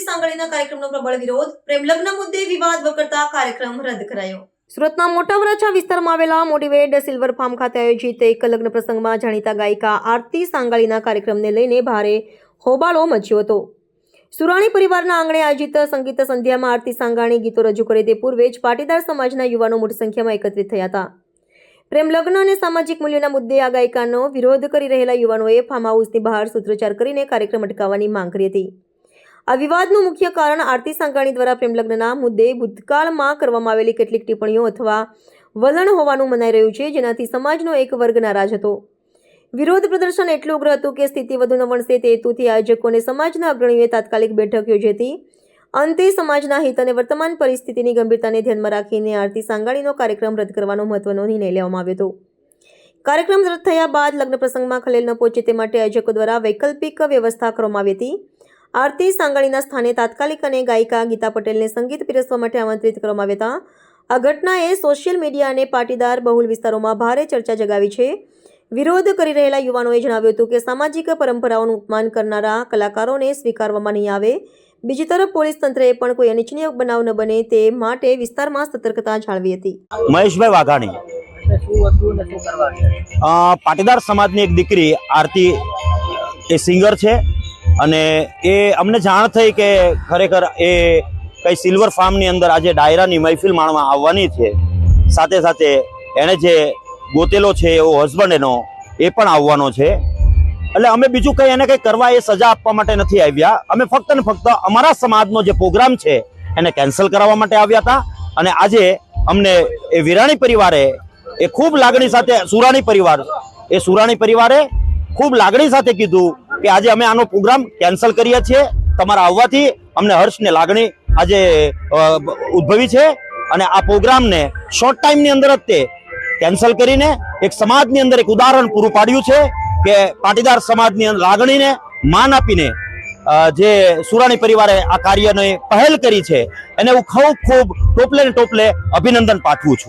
સાંગળીના કાર્યક્રમનો પ્રબળ વિરોધ પ્રેમ લગ્ન મુદ્દે વિવાદ વકરતા કાર્યક્રમ રદ કરાયો સુરતના મોટા વરાછા વિસ્તારમાં આવેલા મોટિવેટ સિલ્વર ફાર્મ ખાતે આયોજિત એક લગ્ન પ્રસંગમાં જાણીતા ગાયિકા આરતી સાંગાળીના કાર્યક્રમને લઈને ભારે હોબાળો મચ્યો હતો સુરાણી પરિવારના આંગણે આયોજિત સંગીત સંધ્યામાં આરતી સાંગાણી ગીતો રજૂ કરે તે પૂર્વે જ પાટીદાર સમાજના યુવાનો મોટી સંખ્યામાં એકત્રિત થયા હતા પ્રેમ લગ્ન અને સામાજિક મૂલ્યોના મુદ્દે આ ગાયિકાનો વિરોધ કરી રહેલા યુવાનોએ ફાર્મ હાઉસની બહાર સૂત્રોચ્ચાર કરીને કાર્યક્રમ અટકાવવાની માંગ કરી હતી આ વિવાદનું મુખ્ય કારણ આરતી સાંગાણી દ્વારા પ્રેમલગ્નના મુદ્દે ભૂતકાળમાં કરવામાં આવેલી કેટલીક ટિપ્પણીઓ અથવા વલણ હોવાનું મનાઈ રહ્યું છે, જેનાથી સમાજનો એક વર્ગ નારાજ હતો. વિરોધ પ્રદર્શન એટલું ઉગ્ર હતું કે સ્થિતિ વધુ ન વણશે તે હેતુથી આયોજકોને સમાજના અગ્રણીઓએ તાત્કાલિક બેઠક યોજી હતી અંતે સમાજના હિત અને વર્તમાન પરિસ્થિતિની ગંભીરતાને ધ્યાનમાં રાખીને આરતી સાંગાણીનો કાર્યક્રમ રદ કરવાનો મહત્વનો નિર્ણય લેવામાં આવ્યો હતો. કાર્યક્રમ રદ થયા બાદ લગ્ન પ્રસંગમાં ખલેલ ન પહોંચે તે માટે આયોજકો દ્વારા વૈકલ્પિક વ્યવસ્થા કરવામાં આવી હતી. આરતી સાંગાણીના સ્થાને તાત્કાલિક અને ગાયિકા ગીતા પટેલને સંગીત પીરસવા માટે આમંત્રિત કરવામાં આવ્યા હતા. આ ઘટનાએ સોશિયલ મીડિયા અને પાટીદાર બહુલ વિસ્તારોમાં ભારે ચર્ચા જગાવી છે. વિરોધ કરી રહેલા યુવાનોએ જણાવ્યું હતું કે સામાજિક પરંપરાઓનું અપમાન કરનારા કલાકારોને સ્વીકારવામાં નહીં આવે. બીજી તરફ પોલીસ તંત્રએ પણ કોઈ અનિચ્છનીય બનાવ ન બને તે માટે વિસ્તારમાં સતર્કતા જાળવી હતી. મહેશભાઈ વાઘાણી. પાટીદાર સમાજની એક દીકરી આરતી એ સિંગર છે. અને એ અમને જાણ થઈ કે ખરેખર એ કઈ સિલ્વર ફાર્મની અંદર આજે ડાયરાની મહેફિલ માણવા આવવાની છે. સાથે સાથે એણે જે ગોતેલો છે એવો હસબન્ડ એનો, એ પણ આવવાનો છે. એટલે અમે બીજું કંઈ એને કંઈ કરવા એ સજા આપવા માટે નથી આવ્યા. અમે ફક્ત ને ફક્ત અમારા સમાજનો જે પ્રોગ્રામ છે, એને કેન્સલ કરાવવા માટે આવ્યા હતા. અને આજે અમને એ વિરાણી પરિવારે, એ ખૂબ લાગણી સાથે, સુરાણી પરિવાર, એ સુરાણી પરિવારે ખૂબ લાગણી સાથે કીધું કે આજે અમે આનો પ્રોગ્રામ કેન્સલ કરીએ છીએ. તમારા આવવાથી અમને હર્ષ ને લાગણી આજે ઉદ્ભવી છે. અને આ પ્રોગ્રામને શોર્ટ ટાઈમની અંદર જ તે કેન્સલ કરીને એક સમાજની અંદર એક ઉદાહરણ પૂરું પાડ્યું છે કે પાટીદાર સમાજની લાગણીને માન આપીને જે સુરાણી પરિવારે આ કાર્યને પહેલ કરી છે, એને હું ખૂબ ખૂબ ટોપલે ને ટોપલે અભિનંદન પાઠવું છું.